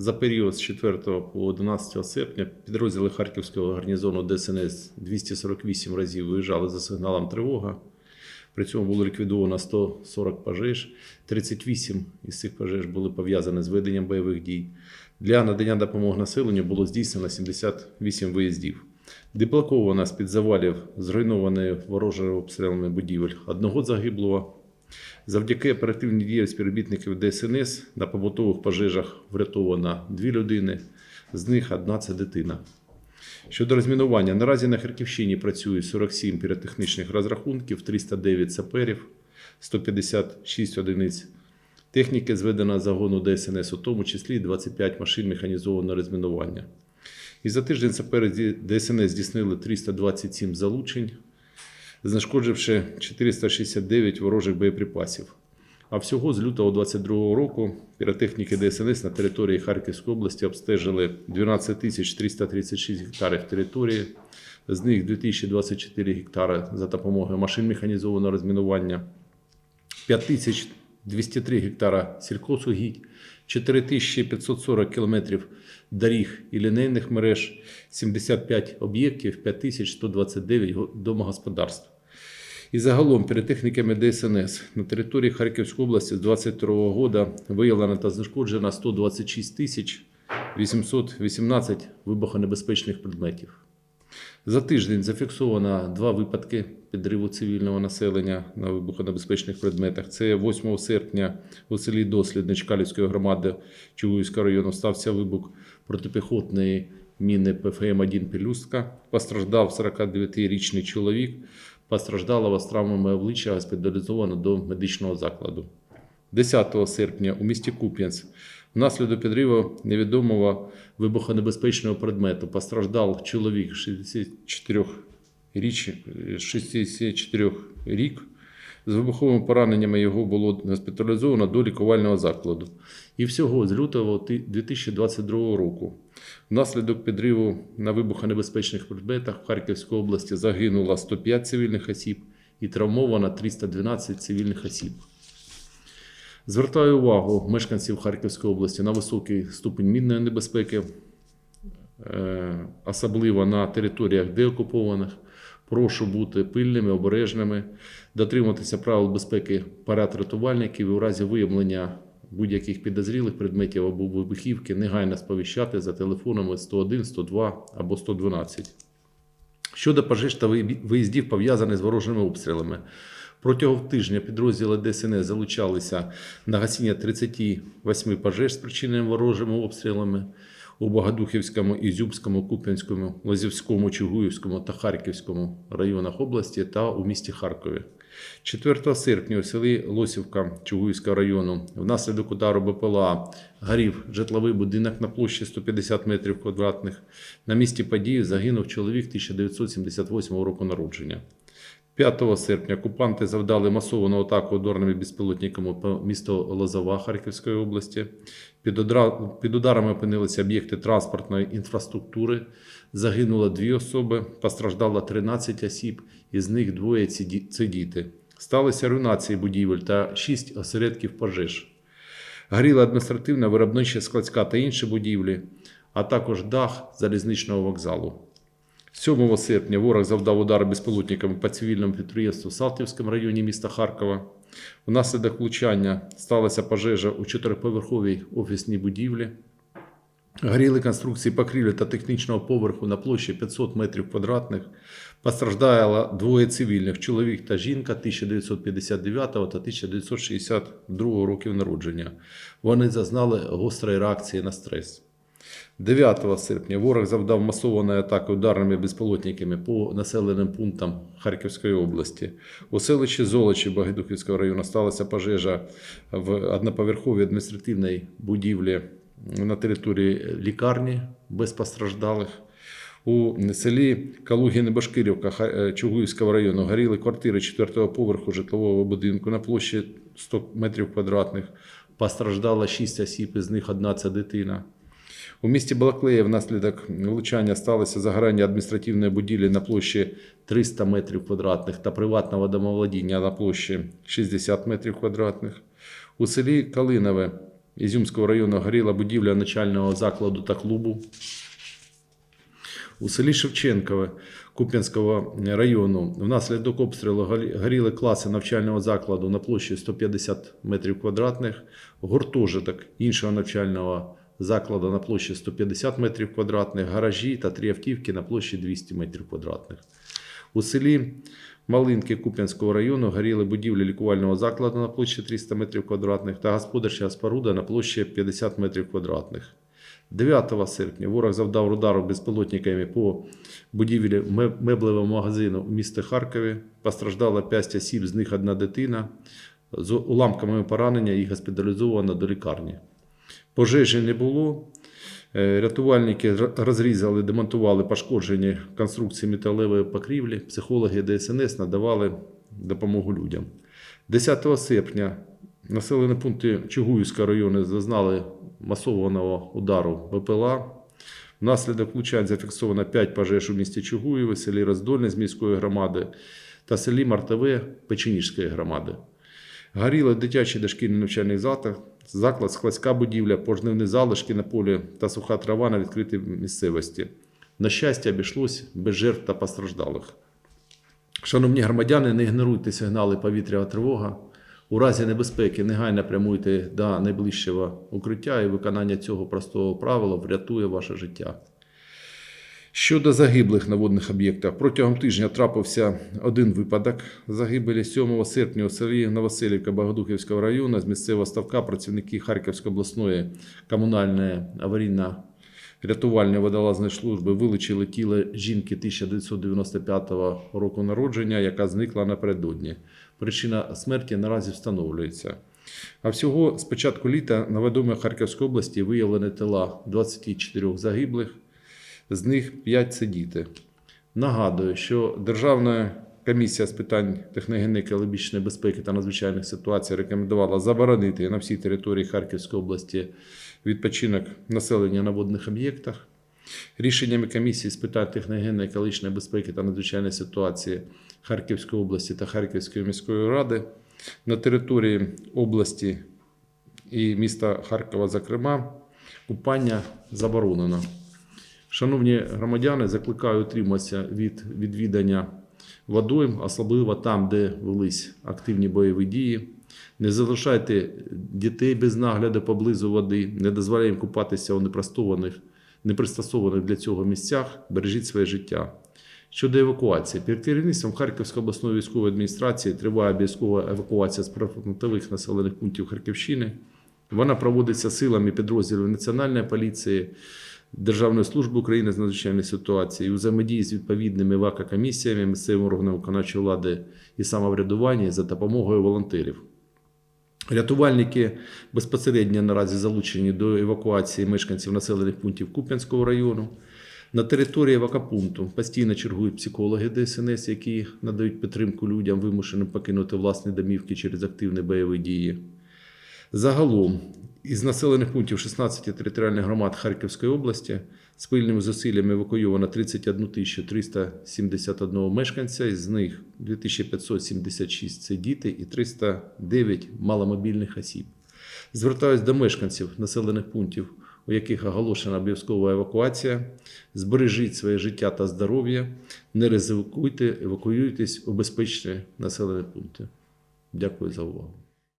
За період з 4 по 11 серпня підрозділи Харківського гарнізону ДСНС 248 разів виїжджали за сигналом тривога. При цьому було ліквідовано 140 пожеж. 38 із цих пожеж були пов'язані з веденням бойових дій. Для надання допомоги населенню було здійснено 78 виїздів. Деблоковано з-під завалів зруйнованої ворожими обстрілами будівель одного загиблого. Завдяки оперативній дії співробітників ДСНС на побутових пожежах врятовано дві людини, з них одна це дитина. Щодо розмінування, наразі на Харківщині працює 47 піротехнічних розрахунків, 309 саперів, 156 одиниць техніки зведено загону ДСНС, у тому числі 25 машин механізованого розмінування. І за тиждень сапери ДСНС здійснили 327 залучень, знешкодживши 469 ворожих боєприпасів. А всього з лютого 2022 року піротехніки ДСНС на території Харківської області обстежили 12 тисяч 336 гектарів території, з них 2024 гектари за допомогою машин механізованого розмінування, 5203 гектара сільхозугідь, 4540 кілометрів доріг і лінейних мереж, 75 об'єктів, 5129 го- домогосподарств. І загалом піротехніками ДСНС на території Харківської області з 2022 року виявлено та знешкоджено 126 тисяч 818 вибухонебезпечних предметів. За тиждень зафіксовано два випадки підриву цивільного населення на вибухонебезпечних предметах. Це 8 серпня у селі Дослідне Чкалівської громади Чугуївського району стався вибух протипіхотної міни ПФМ-1 Пелюстка. Постраждав 49-річний чоловік. Постраждалого з травмами обличчя госпіталізовано до медичного закладу. 10 серпня у місті Куп'янськ внаслідок підриву невідомого вибухонебезпечного предмету постраждав чоловік 64 річ, 64 рік. З вибуховими пораненнями його було госпіталізовано до лікувального закладу. І всього з лютого ти- 2022 року внаслідок підриву на вибухонебезпечних предметах в Харківській області загинуло 105 цивільних осіб і травмовано 312 цивільних осіб. Звертаю увагу мешканців Харківської області на високий ступень мінної небезпеки, е, особливо на територіях деокупованих. Прошу бути пильними, обережними, дотримуватися правил безпеки парад рятувальників і у разі виявлення будь-яких підозрілих предметів або вибухівки негайно сповіщати за телефонами 101, 102 або 112. Щодо пожеж та виїздів, пов'язаних з ворожими обстрілами. Протягом тижня підрозділи ДСНС залучалися на гасіння 38 пожеж, спричиненим ворожими обстрілами у Богодухівському, Ізюбському, Куп'янському, Лозівському, Чугуївському та Харківському районах області та у місті Харкові. 4 серпня у селі Лосівка Чугуївського району внаслідок удару БПЛА горів житловий будинок на площі 150 метрів квадратних. На місці події загинув чоловік 1978 року народження. 5 серпня окупанти завдали масовану атаку ударними безпілотниками по місту Лозова Харківської області. Під, ударами опинилися об'єкти транспортної інфраструктури. Загинуло дві особи, постраждало 13 осіб, із них двоє це діти. Сталися руйнації будівель та 6 осередків пожеж. Горіла адміністративна, виробнича, складська та інші будівлі, а також дах залізничного вокзалу. 7 серпня ворог завдав удари безпілотниками по цивільному підприємству в Салтівському районі міста Харкова. Внаслідок влучання сталася пожежа у чотириповерховій офісній будівлі. Горіли конструкції покрівлі та технічного поверху на площі 500 метрів квадратних. Постраждало двоє цивільних чоловік та жінка 1959 та 1962 років народження. Вони зазнали гострої реакції на стрес. 9 серпня ворог завдав масованої атаки ударними безпілотниками по населеним пунктам Харківської області. У селищі Золочі Багидухівського району сталася пожежа в одноповерховій адміністративній будівлі на території лікарні без постраждалих. У селі Калугіни-Башкирівка е, Чугуївського району горіли квартири 4-го поверху житлового будинку на площі 100 метрів квадратних. Постраждало 6 осіб, із них одна це дитина. У місті Балаклея внаслідок влучання сталося загорання адміністративної будівлі на площі 300 метрів квадратних та приватного домоволодіння на площі 60 метрів квадратних. У селі Калинове Ізюмського району горіла будівля начального закладу та клубу. У селі Шевченкове Куп'янського району внаслідок обстрілу горіли класи навчального закладу на площі 150 метрів квадратних, гуртожиток іншого навчального закладу на площі 150 метрів квадратних, гаражі та три автівки на площі 200 метрів квадратних. У селі Малинки Куп'янського району горіли будівлі лікувального закладу на площі 300 метрів квадратних та господарча споруда на площі 50 метрів квадратних. 9 серпня ворог завдав удару безпілотниками по будівлі меблевого магазину у місті Харкові. Постраждало 5 осіб, з них одна дитина. З уламками поранення їх госпіталізовано до лікарні. Пожежі не було. Е, Рятувальники розрізали, демонтували пошкоджені конструкції металевої покрівлі. Психологи ДСНС надавали допомогу людям. 10 серпня населені пункти Чугуївського району зазнали масованого удару БПЛА. Внаслідок влучань зафіксовано 5 пожеж у місті Чугуєві, селі Роздольне з міської громади та селі Мартове Печеніжської громади. Горіли дитячий дошкільний навчальний заклад, заклад, складська будівля, пожнивні залишки на полі та суха трава на відкритій місцевості. На щастя, обійшлось без жертв та постраждалих. Шановні громадяни, не ігноруйте сигнали повітряна тривога. У разі небезпеки негайно прямуйте до найближчого укриття і виконання цього простого правила врятує ваше життя. Щодо загиблих на водних об'єктах, протягом тижня трапився один випадок загибелі 7 серпня у селі Новоселівка Богодухівського району з місцевого ставка працівники Харківської обласної комунальної аварійно рятувальної водолазної служби вилучили тіло жінки 1995 року народження, яка зникла напередодні. Причина смерті наразі встановлюється. А всього з початку літа на відомій Харківській області виявлені тіла 24 загиблих, з них 5 це діти. Нагадую, що Державна комісія з питань техногенної екологічної безпеки та надзвичайних ситуацій рекомендувала заборонити на всій території Харківської області відпочинок населення на водних об'єктах. Рішеннями комісії з питань техногенної екологічної безпеки та надзвичайної ситуації Харківської області та Харківської міської ради на території області і міста Харкова, зокрема, купання заборонено. Шановні громадяни, закликаю утриматися від відвідання водойм, особливо там, де велись активні бойові дії. Не залишайте дітей без нагляду поблизу води, не дозволяйте їм купатися у непростованих, непристосованих для цього місцях, бережіть своє життя. Щодо евакуації, під керівництвом Харківської обласної військової адміністрації триває обов'язкова евакуація з прифронтових населених пунктів Харківщини. Вона проводиться силами підрозділів Національної поліції, Державної служби України з надзвичайної ситуації у взаємодії з відповідними ВАКа-комісіями, місцевим органом виконавчої влади і самоврядування і за допомогою волонтерів. Рятувальники безпосередньо наразі залучені до евакуації мешканців населених пунктів Куп'янського району. На території евакопункту постійно чергують психологи ДСНС, які надають підтримку людям, вимушеним покинути власні домівки через активні бойові дії. Загалом із населених пунктів 16 територіальних громад Харківської області спільними зусиллями евакуйовано 31 371 мешканця, з них 2576 – це діти і 309 маломобільних осіб. Звертаюсь до мешканців населених пунктів, у яких оголошена обов'язкова евакуація. Збережіть своє життя та здоров'я, не ризикуйте, евакуюйтесь у безпечні населені пункти. Дякую за увагу.